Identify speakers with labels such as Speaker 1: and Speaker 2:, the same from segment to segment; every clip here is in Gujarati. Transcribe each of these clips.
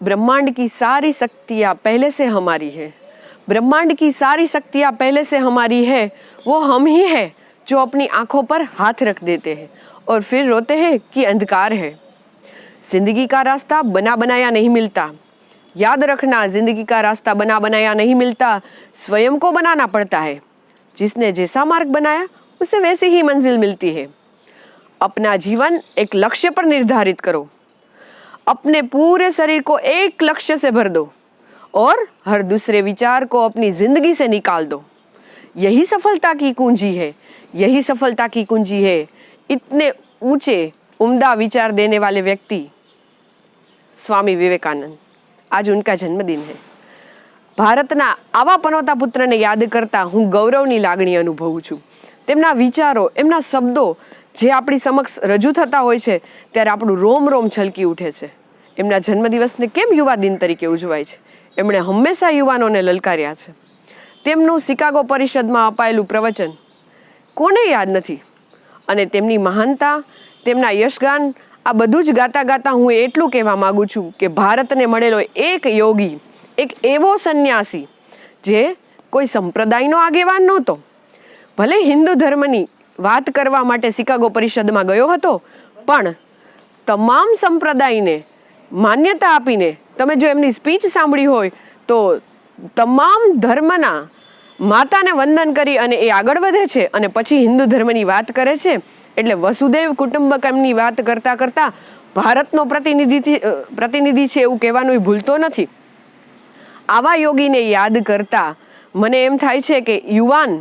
Speaker 1: ब्रह्मांड की सारी शक्तियाँ पहले से हमारी है। ब्रह्मांड की सारी शक्तियाँ पहले से हमारी है, वो हम ही है जो अपनी आँखों पर हाथ रख देते हैं और फिर रोते हैं कि अंधकार है। ज़िंदगी का रास्ता बना बनाया नहीं मिलता। याद रखना, ज़िंदगी का रास्ता बना बनाया नहीं मिलता, स्वयं को बनाना पड़ता है। जिसने जैसा मार्ग बनाया, उसे वैसी ही मंजिल मिलती है। अपना जीवन एक लक्ष्य पर निर्धारित करो। अपने पूरे शरीर को एक लक्ष्य से भर दो और हर दूसरे विचार को अपनी जिंदगी से निकाल दो यही सफलता की कुंजी है यही सफलता की कुंजी है इतने ऊंचे उम्दा विचार देने वाले व्यक्ति स्वामी विवेकानंद आज उनका जन्मदिन है ભારતના આવા પનોતા પુત્રને યાદ કરતા હું ગૌરવની લાગણી અનુભવું છું તેમના વિચારો એમના શબ્દો જે આપણી સમક્ષ રજૂ થતા હોય છે ત્યારે આપણું રોમ રોમ છલકી ઉઠે છે એમના જન્મદિવસને કેમ યુવા દિન તરીકે ઉજવાય છે? એમણે હંમેશા યુવાનોને લલકાર્યા છે. તેમનું શિકાગો પરિષદમાં અપાયેલું પ્રવચન કોને યાદ નથી? અને તેમની મહાનતા, તેમના યશગાન, આ બધું જ ગાતા ગાતા હું એટલું કહેવા માગું છું કે ભારતને મળેલો એક યોગી, એક એવો સંન્યાસી, જે કોઈ સંપ્રદાયનો આગેવાન નહોતો. ભલે હિન્દુ ધર્મની વાત કરવા માટે શિકાગો પરિષદમાં ગયો હતો, પણ તમામ સંપ્રદાયને માન્યતા આપીને તમે જો એમની સ્પીચ સાંભળી હોય તો તમામ ધર્મના માતાને વંદન કરી અને એ આગળ વધે છે અને પછી હિન્દુ ધર્મની વાત કરે છે. એટલે વસુદેવ કુટુંબકમની વાત કરતા કરતા ભારતનો પ્રતિનિધિ પ્રતિનિધિ છે એવું કહેવાનું ભૂલતો નથી. આવા યોગીને યાદ કરતા મને એમ થાય છે કે યુવાન,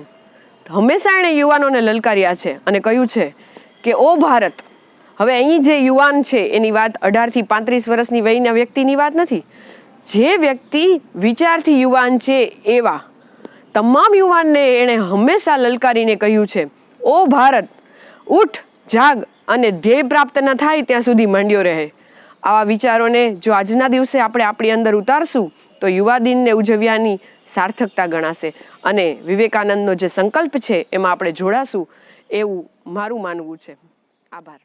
Speaker 1: હંમેશા એણે યુવાનોને લલકાર્યા છે અને કહ્યું છે કે, ઓ ભારત હવે અહીં જે યુવાન છે, એની વાત અઢારથી પાંત્રીસ વર્ષની વયના વ્યક્તિની વાત નથી. જે વ્યક્તિ વિચારથી યુવાન છે એવા તમામ યુવાનને એણે હંમેશા લલકારીને કહ્યું છે, ઓ ભારત, ઉઠ, જાગ અને ધ્યેય પ્રાપ્ત ન થાય ત્યાં સુધી માંડ્યો રહે. આવા વિચારોને જો આજના દિવસે આપણે આપણી અંદર ઉતારશું, તો યુવા દિનને ઉજવ્યાની સાર્થકતા ગણાશે. અને વિવેકાનંદનો જે સંકલ્પ છે, એમાં આપણે જોડાશું એવું મારું માનવું છે. આભાર.